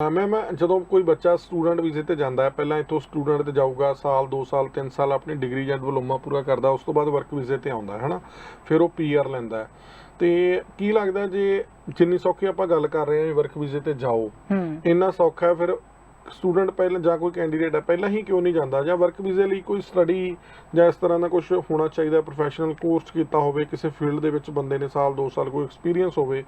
ਮੈਂ ਮੈਂ ਜਦੋਂ ਕੋਈ ਬੱਚਾ ਸਟੂਡੈਂਟ ਵੀਜ਼ੇ ਤੇ ਜਾਂਦਾ ਹੈ ਪਹਿਲਾਂ ਇੱਥੋਂ ਸਟੂਡੈਂਟ ਤੇ ਜਾਊਗਾ ਸਾਲ 2 ਸਾਲ 3 ਸਾਲ ਆਪਣੀ ਡਿਗਰੀ ਜਾਂ ਡਿਪਲੋਮਾ ਪੂਰਾ ਕਰਦਾ ਉਸ ਤੋਂ ਬਾਅਦ ਵਰਕ ਵੀਜ਼ੇ ਤੇ ਆਉਂਦਾ ਹੈ ਹਨਾ? ਫਿਰ ਉਹ ਪੀਆਰ ਲੈਂਦਾ ਹੈ। ਤੇ ਕੀ ਲੱਗਦਾ ਜੇ ਜਿੰਨੀ ਸੌਖੀ ਆਪਾਂ ਗੱਲ ਕਰ ਰਹੇ ਹਾਂ ਵਰਕ ਵੀਜ਼ੇ ਤੇ ਜਾਓ ਇੰਨਾ ਸੌਖਾ ਹੈ ਫਿਰ ਸਟੂਡੈਂਟ ਪਹਿਲਾਂ ਜਾਂ ਕੋਈ ਕੈਂਡੀਡੇਟ ਹੈ ਪਹਿਲਾਂ ਹੀ ਕਿਉਂ ਨਹੀਂ ਜਾਂਦਾ? ਜਾਂ ਵਰਕ ਵੀਜ਼ੇ ਲਈ ਕੋਈ ਸਟੱਡੀ ਜਾਂ ਇਸ ਤਰ੍ਹਾਂ ਦਾ ਕੁਝ ਹੋਣਾ ਚਾਹੀਦਾ ਪ੍ਰੋਫੈਸ਼ਨਲ ਕੋਰਸ ਕੀਤਾ ਹੋਵੇ ਕਿਸੇ ਫੀਲਡ ਦੇ ਵਿੱਚ ਬੰਦੇ ਨੇ ਸਾਲ 2 ਸਾਲ ਕੋਈ ਐਕਸਪੀਰੀਅੰਸ ਹੋਵੇ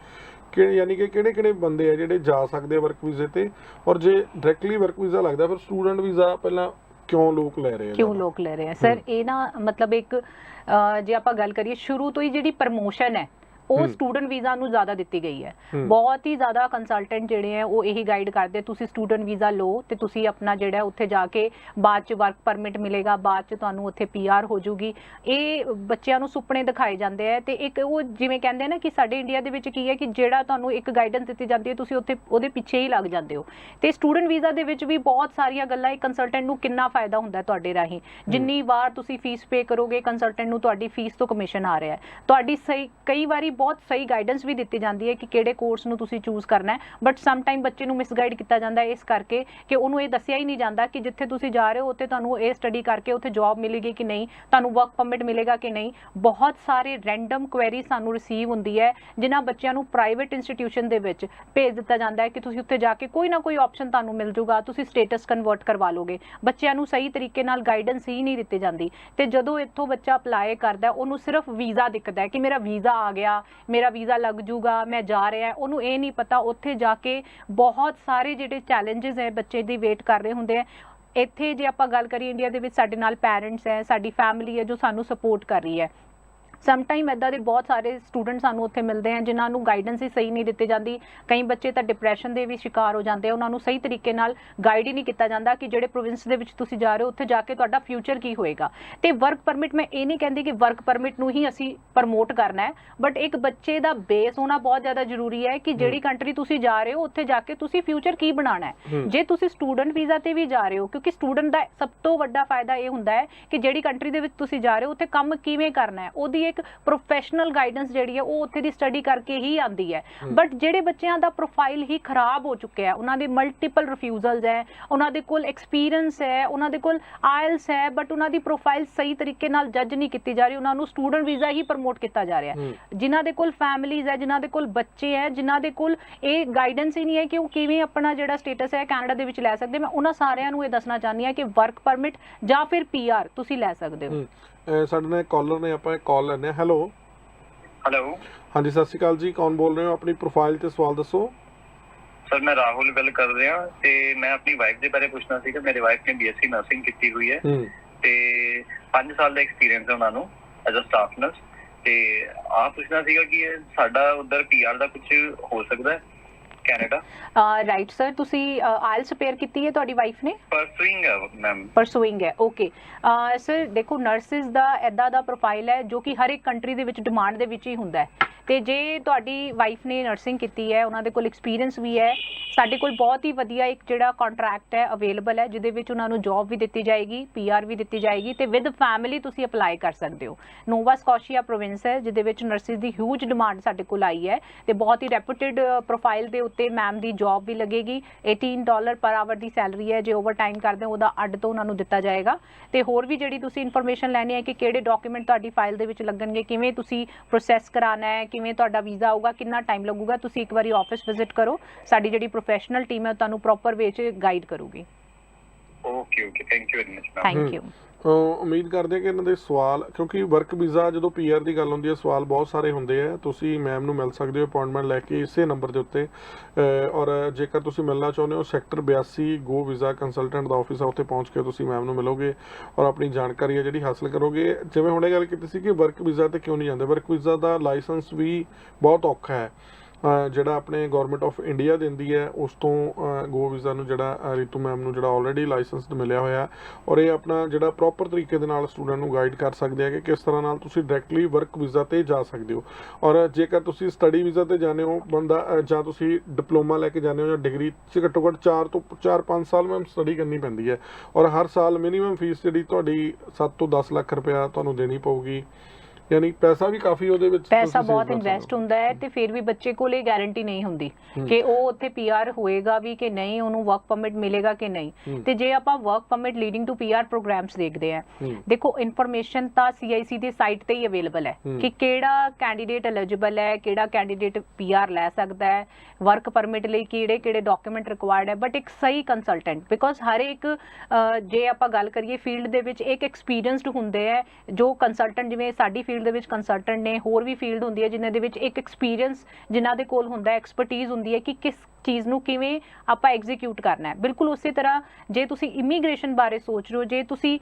ਕਿ ਯਾਨੀ ਕਿ ਕਿਹੜੇ ਕਿਹੜੇ ਬੰਦੇ ਆ ਜਿਹੜੇ ਜਾ ਸਕਦੇ ਆ ਵਰਕ ਵੀਜ਼ੇ ਤੇ? ਔਰ ਜੇ ਡਾਇਰੈਕਟਲੀ ਵਰਕ ਵੀਜ਼ਾ ਲੱਗਦਾ ਫਿਰ ਸਟੂਡੈਂਟ ਵੀਜ਼ਾ ਪਹਿਲਾਂ ਕਿਉਂ ਲੋਕ ਲੈ ਰਹੇ ਆ ਕਿਉਂ? ਲੋਕ ਲੈ ਰਹੇ ਆ? ਸਰ ਇਹ ਨਾ ਮਤਲਬ ਇੱਕ ਜੇ ਆਪਾਂ ਗੱਲ ਕਰੀਏ ਸ਼ੁਰੂ ਤੋਂ ਹੀ ਜਿਹੜੀ ਪ੍ਰਮੋਸ਼ਨ ਹੈ ਉਹ। ਸਟੂਡੈਂਟ ਵੀਜ਼ਾ ਨੂੰ ਜ਼ਿਆਦਾ ਦਿੱਤੀ ਗਈ ਹੈ। ਬਹੁਤ ਹੀ ਜ਼ਿਆਦਾ ਕੰਸਲਟੈਂਟ ਜਿਹੜੇ ਆ ਉਹ ਇਹੀ ਗਾਈਡ ਕਰਦੇ ਤੁਸੀਂ ਸਟੂਡੈਂਟ ਵੀਜ਼ਾ ਲਓ ਤੇ ਤੁਸੀਂ ਆਪਣਾ ਜਿਹੜਾ ਉੱਥੇ ਜਾ ਕੇ ਬਾਅਦ ਚ ਵਰਕ ਪਰਮਿਟ ਮਿਲੇਗਾ ਬਾਅਦ ਚ ਤੁਹਾਨੂੰ ਉੱਥੇ ਪੀਆਰ ਹੋ ਜਾਊਗੀ ਇਹ ਬੱਚਿਆਂ ਨੂੰ ਸੁਪਨੇ ਦਿਖਾਏ ਜਾਂਦੇ ਆ ਤੇ ਇੱਕ ਉਹ ਜਿਵੇਂ ਕਹਿੰਦੇ ਨਾ ਕਿ ਸਾਡੇ ਇੰਡੀਆ ਦੇ ਵਿੱਚ ਕੀ ਹੈ ਕਿ ਜਿਹੜਾ ਤੁਹਾਨੂੰ ਇੱਕ ਗਾਈਡੈਂਸ ਦਿੱਤੀ ਜਾਂਦੀ ਹੈ ਤੁਸੀਂ ਉੱਥੇ ਉਹਦੇ ਪਿੱਛੇ ਹੀ ਲੱਗ ਜਾਂਦੇ ਹੋ। ਤੇ ਸਟੂਡੈਂਟ ਵੀਜ਼ਾ ਦੇ ਵਿੱਚ ਵੀ ਬਹੁਤ ਸਾਰੀਆਂ ਗੱਲਾਂ ਇੱਕ ਕੰਸਲਟੈਂਟ ਨੂੰ ਕਿੰਨਾ ਫਾਇਦਾ ਹੁੰਦਾ ਤੁਹਾਡੇ ਰਾਹੀਂ। ਜਿੰਨੀ ਵਾਰ ਤੁਸੀਂ ਫੀਸ ਪੇ ਕਰੋਗੇ ਕੰਸਲਟੈਂਟ ਨੂੰ ਤੁਹਾਡੀ ਫੀਸ ਤੋਂ ਕਮਿਸ਼ਨ ਆ ਰਿਹਾ ਹੈ। ਤੁਹਾਡੀ ਸਹੀ ਕਈ ਵਾਰੀ ਬਹੁਤ ਸਹੀ ਗਾਈਡੈਂਸ ਵੀ ਦਿੱਤੀ ਜਾਂਦੀ ਹੈ ਕਿ ਕਿਹੜੇ ਕੋਰਸ ਨੂੰ ਤੁਸੀਂ ਚੂਜ਼ ਕਰਨਾ ਹੈ। ਬਟ ਸਮ ਟਾਈਮ ਬੱਚੇ ਨੂੰ ਮਿਸਗਾਈਡ ਕੀਤਾ ਜਾਂਦਾ ਹੈ ਇਸ ਕਰਕੇ ਕਿ ਉਹਨੂੰ ਇਹ ਦੱਸਿਆ ਹੀ ਨਹੀਂ ਜਾਂਦਾ ਕਿ ਜਿੱਥੇ ਤੁਸੀਂ ਜਾ ਰਹੇ ਹੋ, ਉੱਥੇ ਤੁਹਾਨੂੰ ਇਹ ਸਟੱਡੀ ਕਰਕੇ ਉੱਥੇ ਜੌਬ ਮਿਲੇਗੀ ਕਿ ਨਹੀਂ, ਤੁਹਾਨੂੰ ਵਰਕ ਪਰਮਿਟ ਮਿਲੇਗਾ ਕਿ ਨਹੀਂ। ਬਹੁਤ ਸਾਰੇ ਰੈਂਡਮ ਕੁਐਰੀ ਸਾਨੂੰ ਰਿਸੀਵ ਹੁੰਦੀ ਹੈ, ਜਿਨ੍ਹਾਂ ਬੱਚਿਆਂ ਨੂੰ ਪ੍ਰਾਈਵੇਟ ਇੰਸਟੀਟਿਊਸ਼ਨ ਦੇ ਵਿੱਚ ਭੇਜ ਦਿੱਤਾ ਜਾਂਦਾ ਹੈ ਕਿ ਤੁਸੀਂ ਉੱਥੇ ਜਾ ਕੇ ਕੋਈ ਨਾ ਕੋਈ ਆਪਸ਼ਨ ਤੁਹਾਨੂੰ ਮਿਲ ਜੂਗਾ, ਤੁਸੀਂ ਸਟੇਟਸ ਕਨਵਰਟ ਕਰਵਾ ਲੋਗੇ ਬੱਚਿਆਂ ਨੂੰ ਸਹੀ ਤਰੀਕੇ ਨਾਲ ਗਾਈਡੈਂਸ ਹੀ ਨਹੀਂ ਦਿੱਤੀ ਜਾਂਦੀ। ਤੇ ਜਦੋਂ ਇੱਥੋਂ ਬੱਚਾ ਅਪਲਾਈ ਕਰਦਾ ਉਹਨੂੰ ਸਿਰਫ ਵੀਜ਼ਾ ਦਿਖਦਾ ਹੈ ਕਿ ਮੇਰਾ ਵੀਜ਼ਾ ਆ ਗਿਆ ਮੇਰਾ ਵੀਜ਼ਾ ਲੱਗ ਜੂਗਾ, ਮੈਂ ਜਾ ਰਿਹਾ ਉਹਨੂੰ ਇਹ ਨਹੀਂ ਪਤਾ, ਉੱਥੇ ਜਾ ਕੇ ਬਹੁਤ ਸਾਰੇ ਜਿਹੜੇ ਚੈਲੰਜਸ ਹੈ, ਬੱਚੇ ਦੀ ਵੇਟ ਕਰ ਰਹੇ ਹੁੰਦੇ ਆ ਇੱਥੇ ਜੇ ਆਪਾਂ ਗੱਲ ਕਰੀਏ ਇੰਡੀਆ ਦੇ ਵਿੱਚ ਸਾਡੇ ਨਾਲ ਪੈਰੈਂਟਸ ਹੈ, ਸਾਡੀ ਫੈਮਿਲੀ ਹੈ ਜੋ ਸਾਨੂੰ ਸਪੋਰਟ ਕਰ ਰਹੀ ਹੈ। ਸਮ ਟਾਈਮ ਇਦਾਂ ਦੇ ਬਹੁਤ ਸਾਰੇ ਸਟੂਡੈਂਟ ਸਾਨੂੰ ਉੱਥੇ ਮਿਲਦੇ ਆ ਜਿਨ੍ਹਾਂ ਨੂੰ ਗਾਈਡੈਂਸ ਹੀ ਸਹੀ ਨਹੀਂ ਦਿੱਤੀ ਜਾਂਦੀ। ਕਈ ਬੱਚੇ ਤਾਂ ਡਿਪਰੈਸ਼ਨ ਦੇ ਵੀ ਸ਼ਿਕਾਰ ਹੋ ਜਾਂਦੇ ਆ ਉਹਨਾਂ ਨੂੰ ਸਹੀ ਤਰੀਕੇ ਨਾਲ ਗਾਈਡ ਹੀ ਨਹੀਂ ਕੀਤਾ ਜਾਂਦਾ ਕਿ ਜਿਹੜੇ ਪ੍ਰੋਵਿੰਸ ਦੇ ਵਿੱਚ ਤੁਸੀਂ ਜਾ ਰਹੇ ਹੋ ਉੱਥੇ ਜਾ ਕੇ ਤੁਹਾਡਾ ਫਿਊਚਰ ਕੀ ਹੋਏਗਾ। ਤੇ ਵਰਕ ਪਰਮਿਟ ਮੈਂ ਇਹ ਨਹੀਂ ਕਹਿੰਦੀ ਕਿ ਵਰਕ ਪਰਮਿਟ ਨੂੰ ਹੀ ਅਸੀਂ ਪ੍ਰਮੋਟ ਕਰਨਾ ਹੈ ਬਟ ਇੱਕ ਬੱਚੇ ਦਾ ਬੇਸ ਹੋਣਾ ਬਹੁਤ ਜ਼ਿਆਦਾ ਜ਼ਰੂਰੀ ਹੈ ਕਿ ਜਿਹੜੀ ਕੰਟਰੀ ਤੁਸੀਂ ਜਾ ਰਹੇ ਹੋ ਉੱਥੇ ਜਾ ਕੇ ਤੁਸੀਂ ਫਿਊਚਰ ਕੀ ਬਣਾਉਣਾ ਹੈ। ਹੂੰ। ਜੇ ਤੁਸੀਂ ਸਟੂਡੈਂਟ ਵੀਜ਼ਾ ਤੇ ਵੀ ਜਾ ਰਹੇ ਹੋ ਕਿਉਂਕਿ ਸਟੂਡੈਂਟ ਦਾ ਸਭ ਤੋਂ ਵੱਡਾ ਫਾਇਦਾ ਇਹ ਹੁੰਦਾ ਹੈ ਕਿ ਜਿਹੜੀ ਕੰਟਰੀ ਦੇ ਵਿੱਚ ਤੁਸੀਂ ਜਾ ਰਹੇ ਹੋ ਉੱਥੇ ਕੰਮ ਕਿਵੇਂ ਕਰਨਾ ਹੈ ਉਹਦੀ ਇੱਕ ਪ੍ਰੋਫੈਸ਼ਨਲ ਗਾਈਡੈਂਸ ਜਿਹੜੀ ਹੈ ਉਹ ਉੱਥੇ ਦੀ ਸਟੱਡੀ ਕਰਕੇ ਹੀ ਆਉਂਦੀ ਹੈ। ਬਟ ਜਿਹੜੇ ਬੱਚਿਆਂ ਦਾ ਪ੍ਰੋਫਾਈਲ ਹੀ ਖਰਾਬ ਹੋ ਚੁੱਕਿਆ ਹੈ ਉਹਨਾਂ ਦੇ ਮਲਟੀਪਲ ਰਿਫਿਊਜ਼ਲਸ ਹੈ ਉਹਨਾਂ ਦੇ ਕੋਲ ਐਕਸਪੀਰੀਅੰਸ ਹੈ ਉਹਨਾਂ ਦੇ ਕੋਲ ਆਇਲਸ ਹੈ ਬਟ ਉਹਨਾਂ ਦੀ ਪ੍ਰੋਫਾਈਲ ਸਹੀ ਤਰੀਕੇ ਨਾਲ ਜੱਜ ਨਹੀਂ ਕੀਤੀ ਜਾ ਰਹੀ ਉਹਨਾਂ ਨੂੰ ਸਟੂਡੈਂਟ ਵੀਜ਼ਾ ਹੀ ਪ੍ਰਮੋਟ ਕੀਤਾ ਜਾ ਰਿਹਾ ਹੈ। ਜਿਨ੍ਹਾਂ ਦੇ ਕੋਲ ਫੈਮਿਲੀਜ਼ ਹੈ ਜਿਨ੍ਹਾਂ ਦੇ ਕੋਲ ਬੱਚੇ ਹੈ ਜਿਨ੍ਹਾਂ ਦੇ ਕੋਲ ਇਹ ਗਾਈਡੈਂਸ ਹੀ ਨਹੀਂ ਹੈ ਕਿ ਉਹ ਕਿਵੇਂ ਆਪਣਾ ਜਿਹੜਾ ਸਟੇਟਸ ਹੈ ਕੈਨੇਡਾ ਦੇ ਵਿੱਚ ਲੈ ਸਕਦੇ। ਮੈਂ ਉਹਨਾਂ ਸਾਰਿਆਂ ਨੂੰ ਇਹ ਦੱਸਣਾ ਚਾਹੁੰਦੀ ਹਾਂ ਕਿ ਵਰਕ ਪਰਮਿਟ ਜਾਂ ਫਿਰ ਪੀਆਰ ਤੁਸੀਂ ਲੈ ਸਕਦੇ ਹੋ। ਸਾਡੇ ਨਾਲ ਕਾਲਰ ਨੇ ਆਪਾਂ ਕਾਲ ਲੈਣੇ ਹੈਲੋ ਹੈਲੋ ਹਾਂਜੀ ਸਤਿ ਸ਼੍ਰੀ ਅਕਾਲ ਜੀ। ਕੌਣ ਬੋਲ ਰਹੇ ਹੋ? ਆਪਣੀ ਪ੍ਰੋਫਾਈਲ ਤੇ ਸਵਾਲ ਦੱਸੋ। ਸਰ ਮੈਂ ਰਾਹੁਲ ਗੱਲ ਕਰ ਰਿਹਾ ਤੇ ਮੈਂ ਆਪਣੀ ਵਾਈਫ ਦੇ ਬਾਰੇ ਪੁੱਛਣਾ ਸੀ ਕਿ ਮੇਰੀ ਵਾਈਫ ਨੇ ਬੀਐਸਸੀ ਨਰਸਿੰਗ ਕੀਤੀ ਹੋਈ ਹੈ। ਤੇ 5 ਸਾਲ ਦਾ ਐਕਸਪੀਰੀਅੰਸ ਹੈ ਉਹਨਾਂ ਨੂੰ ਐਜ਼ ਅ ਸਟਾਫ ਨਰਸ ਤੇ ਆ ਪੁੱਛਣਾ ਸੀਗਾ ਕਿ ਸਾਡਾ ਉਧਰ ਪੀਆਰ ਦਾ ਕੁਝ ਹੋ ਸਕਦਾ ਹੈ? ਕੈਨੇਡਾ। ਰਾਈਟ ਸਰ ਤੁਸੀਂ ਆਇਲਸ ਪੇਅਰ ਕੀਤੀ ਹੈ ਤੁਹਾਡੀ ਵਾਈਫ ਨੇ? ਪਰਸੂਇੰਗ ਹੈ ਮੈਮ ਪਰਸੂਇੰਗ ਹੈ ਓਕੇ ਸਰ ਦੇਖੋ ਨਰਸਿਸ ਦਾ ਐਦਾਂ ਦਾ ਪ੍ਰੋਫਾਈਲ ਹੈ ਜੋ ਕਿ ਹਰ ਇੱਕ ਕੰਟਰੀ ਦੇ ਵਿੱਚ ਡਿਮਾਂਡ ਦੇ ਵਿੱਚ ਹੀ ਹੁੰਦਾ ਹੈ। ਤੇ ਜੇ ਤੁਹਾਡੀ ਵਾਈਫ ਨੇ ਨਰਸਿੰਗ ਕੀਤੀ ਹੈ ਉਹਨਾਂ ਦੇ ਕੋਲ ਐਕਸਪੀਰੀਅੰਸ ਵੀ ਹੈ ਸਾਡੇ ਕੋਲ ਬਹੁਤ ਹੀ ਵਧੀਆ ਇੱਕ ਜਿਹੜਾ ਕੰਟਰੈਕਟ ਹੈ ਅਵੇਲੇਬਲ ਹੈ ਜਿਹਦੇ ਵਿੱਚ ਉਹਨਾਂ ਨੂੰ ਜੌਬ ਵੀ ਦਿੱਤੀ ਜਾਏਗੀ ਪੀਆਰ ਵੀ ਦਿੱਤੀ ਜਾਏਗੀ ਤੇ ਵਿਦ ਫੈਮਿਲੀ ਤੁਸੀਂ ਅਪਲਾਈ ਕਰ ਸਕਦੇ ਹੋ। ਨੋਵਾ ਸਕੋਸ਼ੀਆ ਪ੍ਰੋਵਿੰਸ ਹੈ ਜਿਹਦੇ ਵਿੱਚ ਨਰਸਿਸ ਦੀ ਹਿਊਜ ਡਿਮਾਂਡ ਸਾਡੇ ਕੋਲ ਆਈ ਹੈ ਤੇ ਬਹੁਤ ਹੀ ਰੈਪਿਊਟਡ ਪ੍ਰੋਫਾਈਲ ਦੇ ਉੱਤੇ ਮੈਮ ਦੀ ਜੌਬ ਵੀ ਲੱਗੇਗੀ। 18 ਡਾਲਰ ਪਰ ਆਵਰ ਦੀ ਸੈਲਰੀ ਹੈ। ਜੇ ਓਵਰ ਟਾਈਮ ਕਰਦੇ ਹੋ, ਉਹਦਾ ਅੱਡ ਤੋਂ ਉਹਨਾਂ ਨੂੰ ਦਿੱਤਾ ਜਾਏਗਾ। ਤੇ ਹੋਰ ਵੀ ਜਿਹੜੀ ਤੁਸੀਂ ਇਨਫੋਰਮੇਸ਼ਨ ਲੈਣੀ ਹੈ ਕਿ ਕਿਹੜੇ ਡਾਕੂਮੈਂਟ ਤੁਹਾਡੀ ਫਾਈਲ ਦੇ ਵਿੱਚ ਲੱਗਣਗੇ, ਕਿਵੇਂ ਤੁਸੀਂ ਪ੍ਰੋਸੈਸ ਕਰਾਉਣਾ ਹੈ, ਕਿਵੇਂ ਤੁਹਾਡਾ ਵੀਜ਼ਾ ਆਊਗਾ, ਕਿੰਨਾ ਟਾਈਮ ਲੱਗੂਗਾ, ਤੁਸੀਂ ਇੱਕ ਵਾਰੀ ਆਫਿਸ ਵਿਜ਼ਿਟ ਕਰੋ। ਸਾਡੀ ਜਿਹੜੀ ਪ੍ਰੋਫੈਸ਼ਨਲ ਟੀਮ ਹੈ, ਉਹ ਤੁਹਾਨੂੰ ਪ੍ਰੋਪਰ ਵੇ 'ਚ ਗਾਈਡ ਕਰੂਗੀ। Okay okay thank you very much ma'am thank. You ਉਮੀਦ ਕਰਦੇ ਹਾਂ ਕਿ ਇਹਨਾਂ ਦੇ ਸਵਾਲ ਕਿਉਂਕਿ ਵਰਕ ਵੀਜ਼ਾ ਜਦੋਂ ਪੀਆਰ ਦੀ ਗੱਲ ਹੁੰਦੀ ਹੈ ਸਵਾਲ ਬਹੁਤ ਸਾਰੇ ਹੁੰਦੇ ਆ। ਤੁਸੀਂ ਮੈਮ ਨੂੰ ਮਿਲ ਸਕਦੇ ਹੋ ਅਪਾਇੰਟਮੈਂਟ ਲੈ ਕੇ ਇਸੇ ਨੰਬਰ ਦੇ ਉੱਤੇ। ਔਰ ਜੇਕਰ ਤੁਸੀਂ ਮਿਲਣਾ ਚਾਹੁੰਦੇ ਹੋ ਸੈਕਟਰ 82 ਗੋ ਵੀਜ਼ਾ ਕੰਸਲਟੈਂਟ ਦਾ ਆਫਿਸ ਆ ਉੱਥੇ ਪਹੁੰਚ ਕੇ ਤੁਸੀਂ ਮੈਮ ਨੂੰ ਮਿਲੋਗੇ ਔਰ ਆਪਣੀ ਜਾਣਕਾਰੀ ਹੈ ਜਿਹੜੀ ਹਾਸਲ ਕਰੋਗੇ। ਜਿਵੇਂ ਹੁਣੇ ਗੱਲ ਕੀਤੀ ਸੀ ਕਿ ਵਰਕ ਵੀਜ਼ਾ ਤੇ ਕਿਉਂ ਨਹੀਂ ਜਾਂਦੇ ਵਰਕ ਵੀਜ਼ਾ ਦਾ ਲਾਇਸੈਂਸ ਵੀ ਬਹੁਤ ਔਖਾ ਹੈ। ਜਿਹੜਾ ਆਪਣੇ ਗਵਰਨਮੈਂਟ ਆਫ ਇੰਡੀਆ ਦਿੰਦੀ ਹੈ, ਉਸ ਤੋਂ ਗੋ ਵੀਜ਼ਾ ਨੂੰ ਜਿਹੜਾ ਰਿਤੂ ਮੈਮ ਨੂੰ ਜਿਹੜਾ ਆਲਰੇਡੀ ਲਾਇਸੈਂਸਡ ਮਿਲਿਆ ਹੋਇਆ ਔਰ ਇਹ ਆਪਣਾ ਜਿਹੜਾ ਪ੍ਰੋਪਰ ਤਰੀਕੇ ਦੇ ਨਾਲ ਸਟੂਡੈਂਟ ਨੂੰ ਗਾਈਡ ਕਰ ਸਕਦੇ ਆ ਕਿ ਕਿਸ ਤਰ੍ਹਾਂ ਨਾਲ ਤੁਸੀਂ ਡਾਇਰੈਕਟਲੀ ਵਰਕ ਵੀਜ਼ਾ ਤੇ ਜਾ ਸਕਦੇ ਹੋ। ਔਰ ਜੇਕਰ ਤੁਸੀਂ ਸਟੱਡੀ ਵੀਜ਼ਾ ਤੇ ਜਾਂਦੇ ਹੋ, ਬੰਦਾ ਜਾਂ ਤੁਸੀਂ ਡਿਪਲੋਮਾ ਲੈ ਕੇ ਜਾਂਦੇ ਹੋ ਜਾਂ ਡਿਗਰੀ ਚ ਘੱਟੋ ਘੱਟ 4 ਤੋਂ 4-5 ਸਾਲ ਮੈਮ ਸਟੱਡੀ ਕਰਨੀ ਪੈਂਦੀ ਹੈ। ਔਰ ਹਰ ਸਾਲ ਮਿਨੀਮਮ ਫੀਸ ਜਿਹੜੀ ਤੁਹਾਡੀ 7 ਤੋਂ 10 ਲੱਖ ਰੁਪਇਆ ਤੁਹਾਨੂੰ ਦੇਣੀ ਪਊਗੀ। ਯਾਨੀ ਪੈਸਾ ਵੀ ਕਾਫੀ ਉਹਦੇ ਵਿੱਚ ਪੈਸਾ ਬਹੁਤ ਇਨਵੈਸਟ। ਹੁੰਦਾ ਹੈ ਤੇ ਫਿਰ ਵੀ ਬੱਚੇ ਕੋਲ ਇਹ ਗਾਰੰਟੀ ਨਹੀਂ ਹੁੰਦੀ। ਕਿ ਉਹ ਉੱਥੇ ਪੀਆਰ ਹੋਏਗਾ ਵੀ ਕਿ ਨਹੀਂ ਉਹਨੂੰ ਵਰਕ ਪਰਮਿਟ ਮਿਲੇਗਾ ਕਿ ਨਹੀਂ। ਤੇ ਜੇ ਆਪਾਂ work permit leading to PR programmes ਦੇਖਦੇ ਆ। ਦੇਖੋ ਇਨਫੋਰਮੇਸ਼ਨ ਤਾਂ ਸੀਆਈਸੀ ਦੀ ਸਾਈਟ ਤੇ ਹੀ ਅਵੇਲੇਬਲ ਹੈ। ਕਿ ਕਿਹੜਾ ਕੈਂਡੀਡੇਟ ਐਲੀਜੀਬਲ ਹੈ ਕਿਹੜਾ ਕੈਂਡੀਡੇਟ ਪੀਆਰ ਲੈ ਸਕਦਾ ਹੈ ਵਰਕ ਪਰਮਿਟ ਲਈ ਕਿਹੜੇ ਕਿਹੜੇ ਡਾਕੂਮੈਂਟ ਰਿਕੁਆਇਰਡ ਹੈ ਬਟ ਇੱਕ ਸਹੀ ਕੰਸਲਟੈਂਟ ਬਿਕੋਜ਼ ਹਰ ਇੱਕ ਜੇ ਆਪਾਂ ਗੱਲ ਕਰੀਏ ਫੀਲਡ ਦੇ ਵਿੱਚ ਇੱਕ ਐਕਸਪੀਰੀਅੰਸਡ ਹੁੰਦੇ ਹੈ ਜੋ ਕੰਸਲਟੈਂਟ ਜਿਵੇਂ ਸਾਡੀ ਫੀਲਡ ਦੇ ਵਿੱਚ ਕੰਸਲਟੈਂਟ ਨੇ ਹੋਰ ਵੀ ਫੀਲਡ ਹੁੰਦੀ ਹੈ ਜਿਨ੍ਹਾਂ ਦੇ ਵਿੱਚ ਇੱਕ ਐਕਸਪੀਰੀਅੰਸ ਜਿਨ੍ਹਾਂ ਦੇ ਕੋਲ ਹੁੰਦਾ ਐਕਸਪਰਟੀਜ਼ ਹੁੰਦੀ ਹੈ ਕਿ ਕਿਸ ਚੀਜ਼ ਨੂੰ ਕਿਵੇਂ ਆਪਾਂ ਐਗਜ਼ੀਕਿਊਟ ਕਰਨਾ ਹੈ। ਬਿਲਕੁਲ ਉਸੇ ਤਰ੍ਹਾਂ ਜੇ ਤੁਸੀਂ ਇਮੀਗ੍ਰੇਸ਼ਨ ਬਾਰੇ ਸੋਚ ਰਹੇ ਹੋ, ਜੇ ਤੁਸੀਂ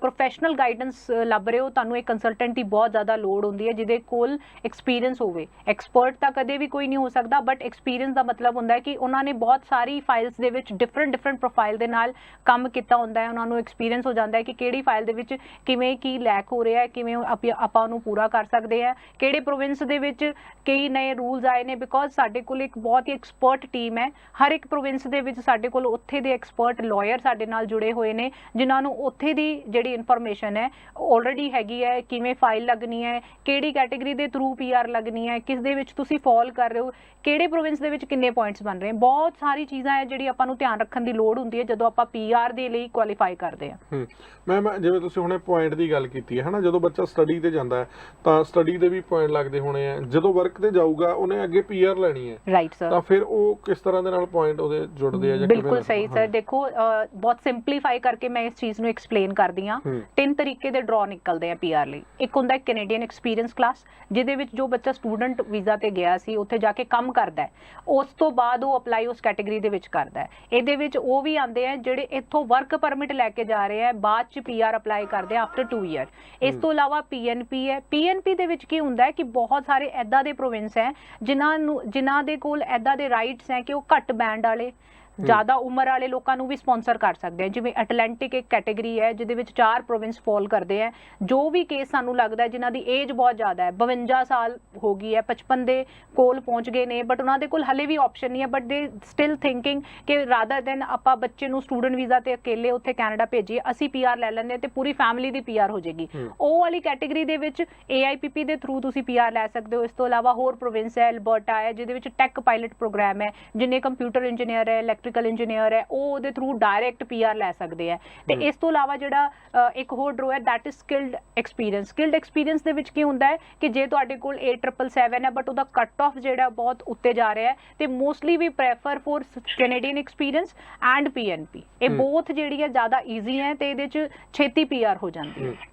ਪ੍ਰੋਫੈਸ਼ਨਲ ਗਾਈਡੈਂਸ ਲੱਭ ਰਹੇ ਹੋ, ਤੁਹਾਨੂੰ ਇੱਕ ਕੰਸਲਟੈਂਟ ਦੀ ਬਹੁਤ ਜ਼ਿਆਦਾ ਲੋੜ ਹੁੰਦੀ ਹੈ ਜਿਹਦੇ ਕੋਲ ਐਕਸਪੀਰੀਅੰਸ ਹੋਵੇ। ਐਕਸਪਰਟ ਤਾਂ ਕਦੇ ਵੀ ਕੋਈ ਨਹੀਂ ਹੋ ਸਕਦਾ ਬਟ ਐਕਸਪੀਰੀਅੰਸ ਦਾ ਮਤਲਬ ਹੁੰਦਾ ਹੈ ਕਿ ਉਹਨਾਂ ਨੇ ਬਹੁਤ ਸਾਰੀ ਫਾਈਲਸ ਦੇ ਵਿੱਚ ਡਿਫਰੈਂਟ ਡਿਫਰੈਂਟ ਪ੍ਰੋਫਾਈਲ ਦੇ ਨਾਲ ਕੰਮ ਕੀਤਾ ਹੁੰਦਾ ਹੈ, ਉਹਨਾਂ ਨੂੰ ਐਕਸਪੀਰੀਅੰਸ ਹੋ ਜਾਂਦਾ ਹੈ ਕਿ ਕਿਹੜੀ ਫਾਈਲ ਦੇ ਵਿੱਚ ਕਿਵੇਂ ਕੀ ਲੈਕ ਹੋ ਰਿਹਾ ਹੈ, ਕਿਵੇਂ ਆਪਾਂ ਉਹਨੂੰ ਪੂਰਾ ਕਰ ਸਕਦੇ ਆ। ਕਿਹੜੇ ਪ੍ਰੋਵਿੰਸ ਦੇ ਵਿੱਚ ਕਈ ਨਵੇਂ ਰੂਲਸ ਆਏ ਨੇ? ਬਿਕੋਜ਼ ਸਾਡੇ ਕੋਲ ਇੱਕ ਬਹੁਤ ਹੀ ਐਕਸਪਰਟ ਟੀਮ ਹੈ। ਹਰ ਇੱਕ ਪ੍ਰੋਵਿੰਸ ਦੇ ਵਿੱਚ ਸਾਡੇ ਕੋਲ ਉੱਥੇ ਦੇ ਐਕਸਪਰਟ ਲਾਇਰ ਸਾਡੇ ਨਾਲ ਜੁੜੇ ਹੋਏ ਨੇ, ਜਿਨ੍ਹਾਂ ਨੂੰ ਉੱਥੇ ਦੀ ਜਿਹੜੀ ਇਨਫੋਰਮੇਸ਼ਨ ਹੈ ਆਲਰੇਡੀ ਹੈਗੀ ਹੈ, ਕਿਵੇਂ ਫਾਈਲ ਲੱਗਣੀ ਹੈ, ਕਿਹੜੀ ਕੈਟਾਗਰੀ ਦੇ ਥਰੂ ਪੀਆਰ ਲੱਗਣੀ ਹੈ, ਕਿਸ ਦੇ ਵਿੱਚ ਤੁਸੀਂ ਫਾਲ ਕਰ ਰਹੇ ਹੋ, ਕਿਹੜੇ ਪ੍ਰੋਵਿੰਸ ਦੇ ਵਿੱਚ ਕਿੰਨੇ ਪੁਆਇੰਟਸ ਬਣ ਰਹੇ ਬਹੁਤ ਸਾਰੀ ਚੀਜ਼ਾਂ ਹੈ ਜਿਹੜੀ ਆਪਾਂ ਨੂੰ ਧਿਆਨ ਰੱਖਣ ਦੀ ਲੋੜ ਹੁੰਦੀ ਹੈ, ਜਦੋਂ ਆਪਾਂ ਪੀਆਰ ਦੇ ਲਈ ਕੁਆਲੀਫਾਈ ਕਰਦੇ ਹਾਂ। ਮੈਮ ਜਿਵੇਂ ਤੁਸੀਂ ਹੁਣੇ ਪੁਆਇੰਟ ਦੀ ਗੱਲ ਕੀਤੀ ਹੈ, ਹਨਾ? ਜਦੋਂ ਬੱਚਾ ਸਟੱਡੀ ਤੇ ਜਾਂਦਾ ਹੈ ਤਾਂ ਸਟੱਡੀ ਦੇ ਵੀ ਪੁਆਇੰਟ ਲੱਗਦੇ ਹੋਣੇ ਆ। ਜਦੋਂ ਵਰਕ ਤੇ ਜਾਊਗਾ ਉਹਨੇ ਅੱਗੇ ਪੀਆਰ ਲੈਣੀ ਹੈ। ਰਾਈਟ ਸਰ ਤਾਂ ਫਿਰ ਉਹ ਕਿਸ ਤਰ੍ਹਾਂ ਦੇ ਨਾਲ ਪੁਆਇੰਟ ਉਹਦੇ ਜੁੜਦੇ ਆ ਜਾਂ ਕਿਵੇਂ ਬਿਲਕੁਲ? ਸਹੀ ਸਰ ਦੇਖੋ ਬਹੁਤ ਸਿੰਪਲੀਫਾਈ ਕਰਕੇ ਮੈਂ ਇਸ ਚੀਜ਼ ਨੂੰ ਐਕਸਪਲੇਨ ਕਰਦੀ ਹੂੰ। ਤਿੰਨ ਤਰੀਕੇ ਦੇ ਡਰਾ ਨਿਕਲਦੇ ਆ ਪੀਆਰ ਲਈ। ਇੱਕ ਹੁੰਦਾ ਹੈ ਕੈਨੇਡੀਅਨ ਐਕਸਪੀਰੀਅੰਸ ਕਲਾਸ ਜਿਹਦੇ ਵਿੱਚ ਜੋ ਬੱਚਾ ਸਟੂਡੈਂਟ ਵੀਜ਼ਾ ਤੇ ਗਿਆ ਸੀ ਉੱਥੇ ਜਾ ਕੇ ਕੰਮ ਕਰਦਾ ਹੈ। ਉਸ ਤੋਂ ਬਾਅਦ ਉਹ ਅਪਲਾਈ ਉਸ ਕੈਟਾਗਰੀ ਦੇ ਵਿੱਚ ਕਰਦਾ ਹੈ। ਇਹਦੇ ਵਿੱਚ ਉਹ ਵੀ ਆਉਂਦੇ ਆ ਜਿਹੜੇ ਇੱਥੋਂ ਵਰਕ ਪਰਮਿਟ ਲੈ ਕੇ ਜਾ ਰਹੇ ਆ ਬਾਅਦ ਚ ਪੀਆਰ ਅਪਲਾਈ ਕਰਦੇ ਆ ਆਫਟਰ 2 ਇਅਰ ਇਸ ਤੋਂ ਇਲਾਵਾ ਪੀਐਨਪੀ ਹੈ। ਪੀਐਨਪੀ ਦੇ ਵਿੱਚ ਕੀ ਹੁੰਦਾ ਹੈ ਕਿ ਬਹੁਤ ਸਾਰੇ ਐਦਾਂ ਦੇ ਪ੍ਰੋਵਿੰਸ ਹੈ, ਜਿਨ੍ਹਾਂ ਨੂੰ ਜਿਨ੍ਹਾਂ ਦੇ ਕੋਲ ਐਦਾਂ ਦੇ ਰਾਈਟਸ ਹੈ ਕਿ ਉਹ ਘੱਟ ਬੈਂਡ ਵਾਲੇ ਜ਼ਿਆਦਾ ਉਮਰ ਵਾਲੇ ਲੋਕਾਂ ਨੂੰ ਵੀ ਸਪਾਂਸਰ ਕਰ ਸਕਦੇ ਆ। ਜਿਵੇਂ ਐਟਲੈਂਟਿਕ ਇੱਕ ਕੈਟਾਗਰੀ ਹੈ ਜਿਹਦੇ ਵਿੱਚ ਚਾਰ ਪ੍ਰੋਵਿੰਸ ਫਾਲ ਕਰਦੇ ਆ। ਜੋ ਵੀ ਕੇਸ ਸਾਨੂੰ ਲੱਗਦਾ ਜਿਨ੍ਹਾਂ ਦੀ ਏਜ ਬਹੁਤ ਜ਼ਿਆਦਾ ਹੈ 52 ਸਾਲ ਹੋ ਗਈ ਹੈ 55 ਦੇ ਕੋਲ ਪਹੁੰਚ ਗਏ ਨੇ ਬਟ ਉਹਨਾਂ ਦੇ ਕੋਲ ਹਲੇ ਵੀ ਆਪਸ਼ਨ ਨਹੀਂ ਹੈ ਬਟ ਦੇ ਸਟਿਲ ਥਿੰਕਿੰਗ ਕਿ ਰਾਦਰ ਦੈਨ ਆਪਾਂ ਬੱਚੇ ਨੂੰ ਸਟੂਡੈਂਟ ਵੀਜ਼ਾ ਤੇ ਅਕੇਲੇ ਉੱਥੇ ਕੈਨੇਡਾ ਭੇਜੀਏ ਅਸੀਂ ਪੀਆਰ ਲੈ ਲੈਂਦੇ ਤੇ ਪੂਰੀ ਫੈਮਿਲੀ ਦੀ ਪੀਆਰ ਹੋ ਜਾਏਗੀ। ਉਹ ਵਾਲੀ ਕੈਟਾਗਰੀ ਦੇ ਵਿੱਚ AIPP ਦੇ ਥਰੂ ਤੁਸੀਂ ਪੀਆਰ ਲੈ ਸਕਦੇ ਹੋ। ਇਸ ਤੋਂ ਇਲਾਵਾ ਹੋਰ ਪ੍ਰੋਵਿੰਸ ਹੈ ਅਲਬਰਟਾ ਹੈ ਜਿਹਦੇ ਵਿੱਚ ਟੈਕ ਪਾਇਲਟ ਪ੍ਰੋਗਰਾਮ ਹੈ ਜਿਨੇ ਕੰਪਿਊਟਰ ਇੰਜੀਨੀਅਰ ਹੈ ਇਲੈਕਟ੍ਰੀਕਲ ਇੰਜੀਨੀਅਰ ਹੈ ਉਹ ਉਹਦੇ ਥਰੂ ਡਾਇਰੈਕਟ ਪੀਆਰ ਲੈ ਸਕਦੇ ਆ ਤੇ ਹੂੰ। ਇਸ ਤੋਂ ਇਲਾਵਾ ਜਿਹੜਾ ਇੱਕ ਹੋਰ ਡਰੋ ਹੈ that is skilled experience skilled experience ਦੇ ਵਿੱਚ ਕੀ ਹੁੰਦਾ ਹੈ ਕਿ ਜੇ ਤੁਹਾਡੇ ਕੋਲ 8777 ਹੈ ਬਟ ਉਹਦਾ ਕੱਟ ਆਫ ਜਿਹੜਾ ਬਹੁਤ ਉੱਤੇ ਜਾ ਰਿਹਾ ਹੈ ਤੇ mostly we prefer for Canadian experience and PNP ਇਹ ਹੂੰ। ਬੋਥ ਜਿਹੜੀ ਹੈ ਜ਼ਿਆਦਾ ਈਜ਼ੀ ਹੈ ਤੇ ਇਹਦੇ ਚ ਛੇਤੀ ਪੀਆਰ ਹੋ ਜਾਂਦੀ ਹੈ ਹੂੰ।